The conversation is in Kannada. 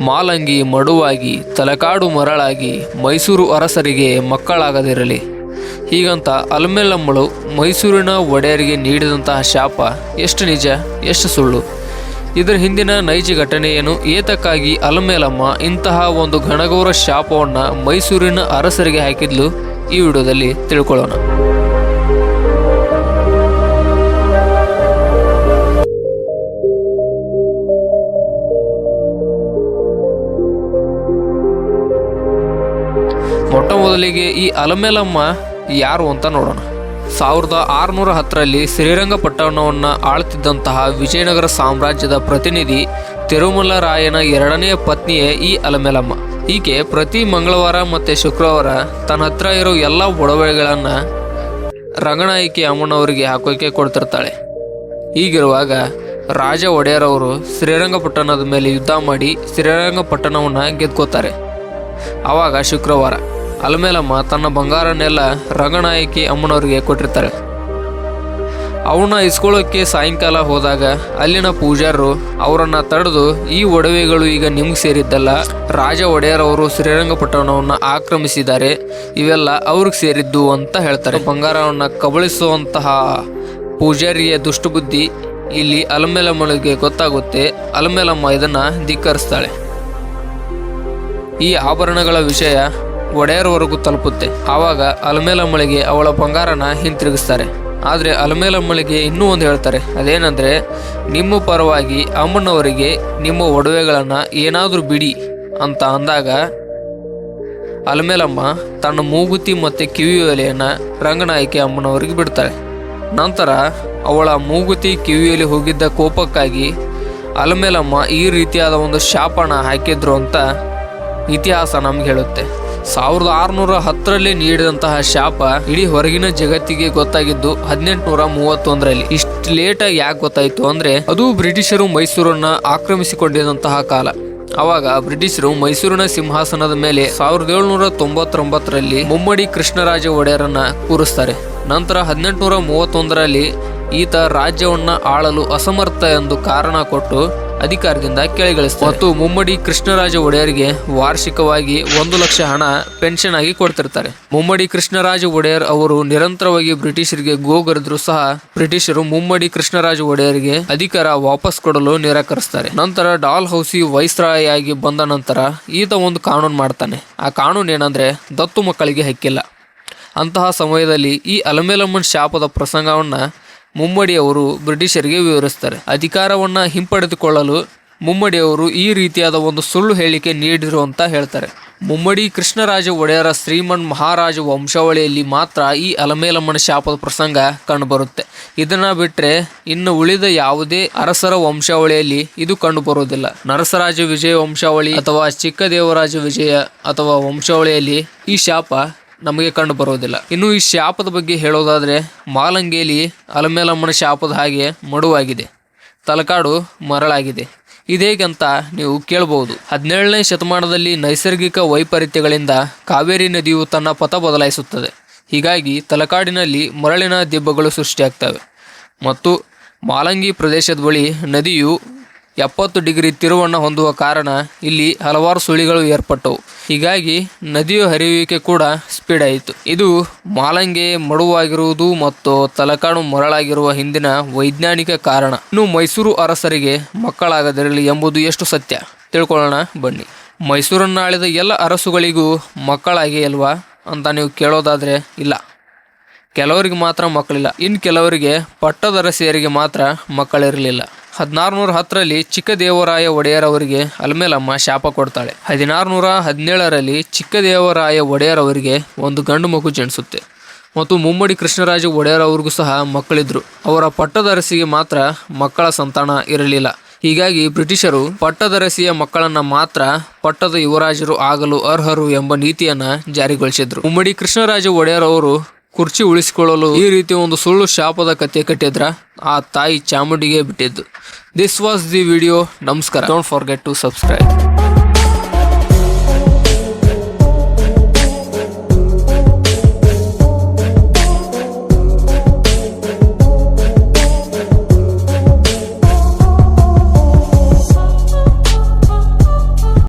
ಮಾಲಂಗಿ, ಮಡುವಾಗಿ, ತಲೆಕಾಡು ಮರಳಾಗಿ ಮೈಸೂರು ಅರಸರಿಗೆ ಮಕ್ಕಳಾಗದಿರಲಿ. ಹೀಗಂತ ಅಲ್ಮೆಲ್ಲಮ್ಮಳು ಮೈಸೂರಿನ ಒಡೆಯರಿಗೆ ನೀಡಿದಂತಹ ಶಾಪ ಎಷ್ಟು ನಿಜ, ಎಷ್ಟು ಸುಳ್ಳು. ಇದರ ಹಿಂದಿನ ನೈಜ ಘಟನೆಯನ್ನು ಏತಕ್ಕಾಗಿ ಅಲ್ಮೇಲಮ್ಮ ಇಂತಹ ಒಂದು ಘನಘೋರ ಶಾಪವನ್ನು ಮೈಸೂರಿನ ಅರಸರಿಗೆ ಹಾಕಿದ್ಲು, ಈ ವಿಡಿಯೋದಲ್ಲಿ ತಿಳ್ಕೊಳ್ಳೋಣ. ಮೊದಲಿಗೆ ಈ ಅಲಮೇಲಮ್ಮ ಯಾರು ಅಂತ ನೋಡೋಣ. ಸಾವಿರದ ಆರುನೂರ ಹತ್ತರಲ್ಲಿ ಶ್ರೀರಂಗಪಟ್ಟಣವನ್ನು ಆಳ್ತಿದ್ದಂತಹ ವಿಜಯನಗರ ಸಾಮ್ರಾಜ್ಯದ ಪ್ರತಿನಿಧಿ ತಿರುಮಲರಾಯನ ಎರಡನೆಯ ಪತ್ನಿಯೇ ಈ ಅಲಮೇಲಮ್ಮ. ಈಕೆ ಪ್ರತಿ ಮಂಗಳವಾರ ಮತ್ತು ಶುಕ್ರವಾರ ತನ್ನ ಹತ್ರ ಇರೋ ಎಲ್ಲ ಒಡವೆಗಳನ್ನು ರಂಗನಾಯಕಿ ಅಮ್ಮನವರಿಗೆ ಹಾಕೋಕೆ ಕೊಡ್ತಿರ್ತಾಳೆ. ಹೀಗಿರುವಾಗ ರಾಜ ಒಡೆಯರವರು ಶ್ರೀರಂಗಪಟ್ಟಣದ ಮೇಲೆ ಯುದ್ಧ ಮಾಡಿ ಶ್ರೀರಂಗಪಟ್ಟಣವನ್ನು ಗೆದ್ಕೋತಾರೆ. ಆವಾಗ ಶುಕ್ರವಾರ ಅಲ್ಮೇಲಮ್ಮ ತನ್ನ ಬಂಗಾರನ್ನೆಲ್ಲ ರಂಗನಾಯಕಿ ಅಮ್ಮನವರಿಗೆ ಕೊಟ್ಟಿರ್ತಾರೆ. ಅವನ್ನ ಇಸ್ಕೊಳ್ಳೋಕ್ಕೆ ಸಾಯಂಕಾಲ ಹೋದಾಗ ಅಲ್ಲಿನ ಪೂಜಾರರು ಅವರನ್ನು ತಡೆದು, ಈ ಒಡವೆಗಳು ಈಗ ನಿಮ್ಗೆ ಸೇರಿದ್ದಲ್ಲ. ರಾಜ ಒಡೆಯರವರು ಶ್ರೀರಂಗಪಟ್ಟಣವನ್ನು ಆಕ್ರಮಿಸಿದ್ದಾರೆ. ಇವೆಲ್ಲ ಅವ್ರಿಗೆ ಸೇರಿದ್ದು ಅಂತ ಹೇಳ್ತಾರೆ. ಬಂಗಾರವನ್ನು ಕಬಳಿಸುವಂತಹ ಪೂಜಾರಿಯ ದುಷ್ಟಬುದ್ಧಿ ಇಲ್ಲಿ ಅಲಮೇಲಮ್ಮನಿಗೆ ಗೊತ್ತಾಗುತ್ತೆ. ಅಲಮೇಲಮ್ಮ ಇದನ್ನು ಧಿಕ್ಕರಿಸ್ತಾಳೆ. ಈ ಆಭರಣಗಳ ವಿಷಯ ಒಡೆಯರವರೆಗೂ ತಲುಪುತ್ತೆ. ಆವಾಗ ಅಲಮೇಲಮ್ಮಳಿಗೆ ಅವಳ ಬಂಗಾರನ ಹಿಂತಿರುಗಿಸ್ತಾರೆ. ಆದರೆ ಅಲಮೇಲಮ್ಮಳಿಗೆ ಇನ್ನೂ ಒಂದು ಹೇಳ್ತಾರೆ. ಅದೇನೆಂದರೆ, ನಿಮ್ಮ ಪರವಾಗಿ ಅಮ್ಮನವರಿಗೆ ನಿಮ್ಮ ಒಡವೆಗಳನ್ನು ಏನಾದರೂ ಬಿಡಿ ಅಂತ ಅಂದಾಗ, ಅಲಮೇಲಮ್ಮ ತನ್ನ ಮೂಗುತಿ ಮತ್ತು ಕಿವಿ ಒಲೆಯನ್ನು ರಂಗನಾಯಕಿ ಅಮ್ಮನವರಿಗೆ ಬಿಡ್ತಾಳೆ. ನಂತರ ಅವಳ ಮೂಗುತಿ ಕಿವಿಯಲ್ಲಿ ಹೋಗಿದ್ದ ಕೋಪಕ್ಕಾಗಿ ಅಲಮೇಲಮ್ಮ ಈ ರೀತಿಯಾದ ಒಂದು ಶಾಪನ ಹಾಕಿದ್ರು ಅಂತ ಇತಿಹಾಸ ನಮ್ಗೆ ಹೇಳುತ್ತೆ. ಸಾವಿರದ ಆರುನೂರ ಹತ್ತರಲ್ಲಿ ನೀಡಿದಂತಹ ಶಾಪ ಇಡೀ ಹೊರಗಿನ ಜಗತ್ತಿಗೆ ಗೊತ್ತಾಗಿದ್ದು ಹದಿನೆಂಟುನೂರ ಮೂವತ್ತೊಂದರಲ್ಲಿ. ಇಷ್ಟು ಲೇಟಾಗಿ ಯಾಕೆ ಗೊತ್ತಾಯಿತು ಅಂದ್ರೆ ಅದು ಬ್ರಿಟಿಷರು ಮೈಸೂರನ್ನ ಆಕ್ರಮಿಸಿಕೊಂಡಿದ್ದಂತಹ ಕಾಲ. ಅವಾಗ ಬ್ರಿಟಿಷರು ಮೈಸೂರಿನ ಸಿಂಹಾಸನದ ಮೇಲೆ ಸಾವಿರದ ಏಳುನೂರ ತೊಂಬತ್ತೊಂಬತ್ತರಲ್ಲಿ ಮುಮ್ಮಡಿ ಕೃಷ್ಣರಾಜ ಒಡೆಯರನ್ನ ಕೂರಿಸ್ತಾರೆ. ನಂತರ ಹದಿನೆಂಟುನೂರ ಮೂವತ್ತೊಂದರಲ್ಲಿ ಈತ ರಾಜ್ಯವನ್ನ ಆಳಲು ಅಸಮರ್ಥ ಎಂದು ಕಾರಣ ಕೊಟ್ಟು ಅಧಿಕಾರದಿಂದ ಕೆಳಗಿಳಿಸ್ತಾರೆ. ಮತ್ತು ಮುಮ್ಮಡಿ ಕೃಷ್ಣರಾಜ ಒಡೆಯರಿಗೆ ವಾರ್ಷಿಕವಾಗಿ ಒಂದು ಲಕ್ಷ ಹಣ ಪೆನ್ಷನ್ ಆಗಿ ಕೊಡ್ತಿರ್ತಾರೆ. ಮುಮ್ಮಡಿ ಕೃಷ್ಣರಾಜ ಒಡೆಯರ್ ಅವರು ನಿರಂತರವಾಗಿ ಬ್ರಿಟಿಷರಿಗೆ ಗೋಗರಿದ್ರು ಸಹ ಬ್ರಿಟಿಷರು ಮುಮ್ಮಡಿ ಕೃಷ್ಣರಾಜ ಒಡೆಯರಿಗೆ ಅಧಿಕಾರ ವಾಪಸ್ ಕೊಡಲು ನಿರಾಕರಿಸ್ತಾರೆ. ನಂತರ ಡಾಲ್ ಹೌಸಿ ವೈಸ್ರಾಯಾಗಿ ಬಂದ ನಂತರ ಈತ ಒಂದು ಕಾನೂನು ಮಾಡ್ತಾನೆ. ಆ ಕಾನೂನು ಏನಂದ್ರೆ ದತ್ತು ಮಕ್ಕಳಿಗೆ ಹಕ್ಕಿಲ್ಲ. ಅಂತಹ ಸಮಯದಲ್ಲಿ ಈ ಅಲಮೇಲಮ್ಮನ್ ಶಾಪದ ಪ್ರಸಂಗವನ್ನ ಮುಮ್ಮಡಿಯವರು ಬ್ರಿಟಿಷರಿಗೆ ವಿವರಿಸ್ತಾರೆ. ಅಧಿಕಾರವನ್ನು ಹಿಂಪಡೆದುಕೊಳ್ಳಲು ಮುಮ್ಮಡಿಯವರು ಈ ರೀತಿಯಾದ ಒಂದು ಸುಳ್ಳು ಹೇಳಿಕೆ ನೀಡಿರು ಅಂತ ಹೇಳ್ತಾರೆ. ಮುಮ್ಮಡಿ ಕೃಷ್ಣರಾಜ ಒಡೆಯರ ಶ್ರೀಮನ್ ಮಹಾರಾಜ ವಂಶಾವಳಿಯಲ್ಲಿ ಮಾತ್ರ ಈ ಅಲಮೇಲಮ್ಮನ ಶಾಪದ ಪ್ರಸಂಗ ಕಂಡುಬರುತ್ತೆ. ಇದನ್ನು ಬಿಟ್ಟರೆ ಇನ್ನು ಉಳಿದ ಯಾವುದೇ ಅರಸರ ವಂಶಾವಳಿಯಲ್ಲಿ ಇದು ಕಂಡುಬರುವುದಿಲ್ಲ. ನರಸರಾಜ ವಿಜಯ ವಂಶಾವಳಿ ಅಥವಾ ಚಿಕ್ಕದೇವರಾಜ ವಿಜಯ ಅಥವಾ ವಂಶಾವಳಿಯಲ್ಲಿ ಈ ಶಾಪ ನಮಗೆ ಕಂಡು ಬರುವುದಿಲ್ಲ. ಇನ್ನು ಈ ಶಾಪದ ಬಗ್ಗೆ ಹೇಳೋದಾದರೆ ಮಾಲಂಗೇಲಿ ಅಲಮೇಲಮ್ಮನ ಶಾಪದ ಹಾಗೆ ಮಡುವಾಗಿದೆ. ತಲಕಾಡು ಮರಳಾಗಿದೆ. ಇದೇಗಂತ ನೀವು ಕೇಳಬಹುದು ಹದಿನೇಳನೇ ಶತಮಾನದಲ್ಲಿ ನೈಸರ್ಗಿಕ ವೈಪರೀತ್ಯಗಳಿಂದ ಕಾವೇರಿ ನದಿಯು ತನ್ನ ಪಥ ಬದಲಾಯಿಸುತ್ತದೆ. ಹೀಗಾಗಿ ತಲಕಾಡಿನಲ್ಲಿ ಮರಳಿನ ದಿಬ್ಬಗಳು ಸೃಷ್ಟಿಯಾಗ್ತವೆ. ಮತ್ತು ಮಾಲಂಗಿ ಪ್ರದೇಶದ ಬಳಿ ನದಿಯು ಎಪ್ಪತ್ತು ಡಿಗ್ರಿ ತಿರುವನ್ನು ಹೊಂದುವ ಕಾರಣ ಇಲ್ಲಿ ಹಲವಾರು ಸುಳಿಗಳು ಏರ್ಪಟ್ಟವು. ಹೀಗಾಗಿ ನದಿಯ ಹರಿಯುವಿಕೆ ಕೂಡ ಸ್ಪೀಡ್ ಆಯಿತು. ಇದು ಮಾಲಂಗೆ ಮಡುವಾಗಿರುವುದು ಮತ್ತು ತಲಕಾಡು ಮರಳಾಗಿರುವ ಹಿಂದಿನ ವೈಜ್ಞಾನಿಕ ಕಾರಣ. ಇನ್ನು ಮೈಸೂರು ಅರಸರಿಗೆ ಮಕ್ಕಳಾಗದಿರಲಿ ಎಂಬುದು ಎಷ್ಟು ಸತ್ಯ? ತಿಳ್ಕೊಳ್ಳೋಣ, ಬನ್ನಿ. ಮೈಸೂರನ್ನಾಳಿದ ಎಲ್ಲ ಅರಸುಗಳಿಗೂ ಮಕ್ಕಳಾಗಿ ಅಲ್ವಾ ಅಂತ ನೀವು ಕೇಳೋದಾದರೆ ಇಲ್ಲ. ಕೆಲವರಿಗೆ ಮಾತ್ರ ಮಕ್ಕಳಿಲ್ಲ. ಇನ್ನು ಕೆಲವರಿಗೆ ಪಟ್ಟದರಸಿಯರಿಗೆ ಮಾತ್ರ ಮಕ್ಕಳಿರಲಿಲ್ಲ. ಹದಿನಾರುನೂರ ಹತ್ತರಲ್ಲಿ ಚಿಕ್ಕದೇವರಾಯ ಒಡೆಯರ್ ಅವರಿಗೆ ಅಲ್ಮೇಲಮ್ಮ ಶಾಪ ಕೊಡ್ತಾಳೆ. ಹದಿನಾರುನೂರ ಹದಿನೇಳರಲ್ಲಿ ಚಿಕ್ಕದೇವರಾಯ ಒಡೆಯರ್ ಅವರಿಗೆ ಒಂದು ಗಂಡು ಮಗು ಜನಿಸುತ್ತೆ. ಮತ್ತು ಮುಮ್ಮಡಿ ಕೃಷ್ಣರಾಜ ಒಡೆಯರ್ ಅವ್ರಿಗೂ ಸಹ ಮಕ್ಕಳಿದ್ರು. ಅವರ ಪಟ್ಟದರಸಿಗೆ ಮಾತ್ರ ಮಕ್ಕಳ ಸಂತಾನ ಇರಲಿಲ್ಲ. ಹೀಗಾಗಿ ಬ್ರಿಟಿಷರು ಪಟ್ಟದರಸಿಯ ಮಕ್ಕಳನ್ನ ಮಾತ್ರ ಪಟ್ಟದ ಯುವರಾಜರು ಆಗಲು ಅರ್ಹರು ಎಂಬ ನೀತಿಯನ್ನ ಜಾರಿಗೊಳಿಸಿದ್ರು. ಮುಮ್ಮಡಿ ಕೃಷ್ಣರಾಜ ಒಡೆಯರ್ ಅವರು ಕುರ್ಚಿ ಉಳಿಸಿಕೊಳ್ಳಲು ಈ ರೀತಿ ಒಂದು ಸುಳ್ಳು ಶಾಪದ ಕತೆ ಕಟ್ಟಿದ್ರ ಆ ತಾಯಿ ಚಾಮುಂಡಿಗೆ ಬಿಟ್ಟಿದ್ದು. ದಿಸ್ ವಾಸ್ ದಿ ವಿಡಿಯೋ ನಮಸ್ಕಾರ. Don't forget to subscribe